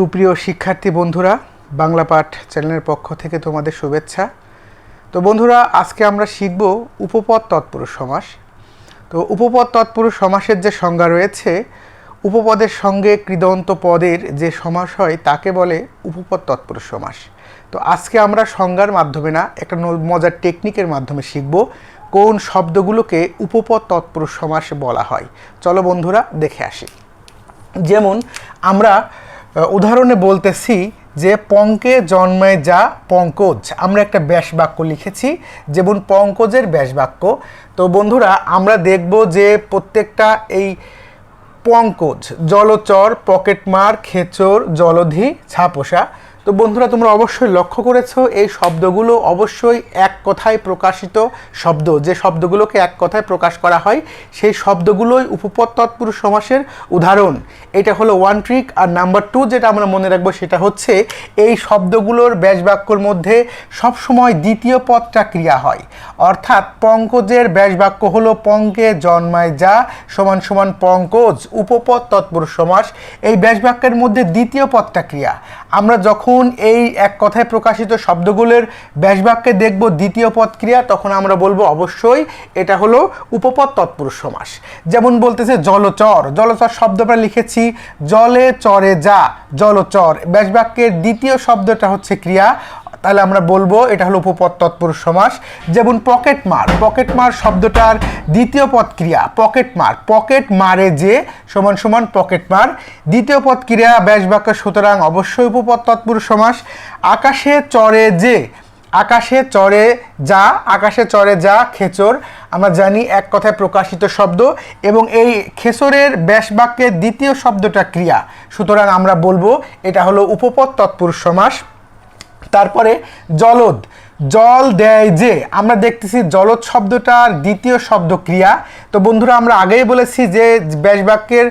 সুপ্রিয় শিক্ষার্থী বন্ধুরা, বাংলা পাঠ চ্যানেলের পক্ষ থেকে তোমাদের শুভেচ্ছা। তো বন্ধুরা, আজকে আমরা শিখব উপপদ তৎপুরুষ সমাস। তো উপপদ তৎপুরুষ সমাসের যে সংজ্ঞা রয়েছে, উপপদের সঙ্গে কৃদন্ত পদের যে সমাস হয়, তাকে বলে উপপদ তৎপুরুষ সমাস। তো আজকে আমরা সংজ্ঞার মাধ্যমে না, একটা মজার টেকনিকের মাধ্যমে শিখব কোন শব্দগুলোকে উপপদ তৎপুরুষ সমাস বলা হয়। চলো বন্ধুরা, দেখে আসি। যেমন আমরা উদাহরণে বলতেছি যে পঙ্কে জন্মায় যা পঙ্কজ। আমরা একটা ব্যাস বাক্য লিখেছি, যেমন পঙ্কজের ব্যাস বাক্য। তো বন্ধুরা, আমরা দেখব যে প্রত্যেকটা এই পঙ্কজ, জলচর, পকেটমার, খেচর, জলধি, ছাপোষা তো বন্ধুরা, তোমরা অবশ্যই লক্ষ্য করেছ, এই শব্দগুলো অবশ্যই এক কথায় প্রকাশিত শব্দ। যে শব্দগুলোকে এক কথায় প্রকাশ করা হয়, সেই শব্দগুলোই উপপদ তৎপুরুষ সমাসের উদাহরণ। এটা হলো ওয়ান ট্রিক আর নাম্বার টু যেটা আমরা মনে রাখব, সেটা হচ্ছে এই শব্দগুলোর ব্যাস বাক্যর মধ্যে সবসময় দ্বিতীয় পদটা ক্রিয়া হয়। অর্থাৎ পঙ্কজের ব্যাস বাক্য হলো পঙ্কে জন্মায় যা সমান সমান পঙ্কজ, উপপদ তৎপুরুষ সমাস। এই ব্যাস বাক্যের মধ্যে দ্বিতীয় পদটা ক্রিয়া। আমরা যখন এই এক কথায় প্রকাশিত শব্দগুলোর ব্যাসবাক্যে দেখব দ্বিতীয় পদ ক্রিয়া তখন আমরা বলব অবশ্যই এটা হলো উপপদ তৎপুরুষ সমাস। যেমন বলতেছে জলচর। জলচর শব্দ আমরা লিখেছি জলে চরে যা, জলচর। ব্যাসবাক্যের দ্বিতীয় শব্দটা হচ্ছে ক্রিয়া। তাহলে আমরা বলব এটা হলো উপপদ তৎপুরুষ সমাস। যেমন পকেট মার পকেট মার শব্দটার দ্বিতীয় পদ ক্রিয়া, পকেট মার, পকেট মারে যে, সমান সমান পকেট মার। দ্বিতীয় পদ ক্রিয়া, ব্যাস বাক্য, সুতরাং অবশ্যই উপপদ তৎপুরুষ সমাস। আকাশে চরে যে, আকাশে চড়ে যা, আকাশে চড়ে যা, খেচর। আমরা জানি এক কথায় প্রকাশিত শব্দ এবং এই খেচরের ব্যাস বাক্যের দ্বিতীয় শব্দটা ক্রিয়া। সুতরাং আমরা বলব এটা হলো উপপদ তৎপুরুষ সমাস। তারপরে জলদ। জল দেয় যে, আমরা দেখতেছি জলদ শব্দটার দ্বিতীয় শব্দ ক্রিয়া তো বন্ধুরা, আমরা আগেই বলেছি যে, ব্যাসবাক্যের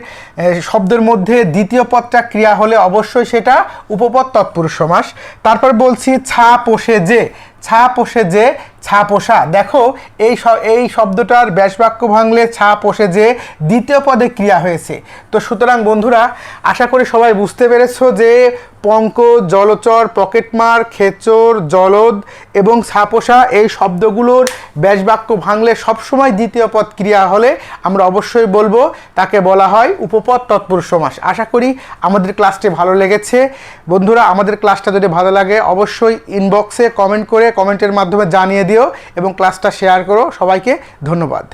শব্দের মধ্যে দ্বিতীয় পদটা ক্রিয়া হলে অবশ্যই সেটা উপপদ তৎপুরুষ সমাস। তারপর বলছি ছা পোষে যে। ছা পোষে যে ছা পোষা দেখো, এই এই শব্দটার ব্যাসবাক্য ভাঙলে ছা পোষে যে দ্বিতীয় পদে ক্রিয়া হয়েছে। তো সুতরাং বন্ধুরা, আশা করি সবাই বুঝতে পেরেছ যে পঙ্ক জলচর, পকেটমার, খেচর, জলদ এবং ছাপোষা এই শব্দগুলোর ব্যাস বাক্য ভাঙলে সবসময় দ্বিতীয় পদ ক্রিয়া হলে আমরা অবশ্যই বলব, তাকে বলা হয় উপপদ তৎপুরুষ সমাস। আশা করি আমাদের ক্লাসটি ভালো লেগেছে। বন্ধুরা, আমাদের ক্লাসটা যদি ভালো লাগে, অবশ্যই ইনবক্সে কমেন্ট করে কমেন্টের মাধ্যমে জানিয়ে দিও এবং ক্লাসটা শেয়ার করো। সবাইকে ধন্যবাদ।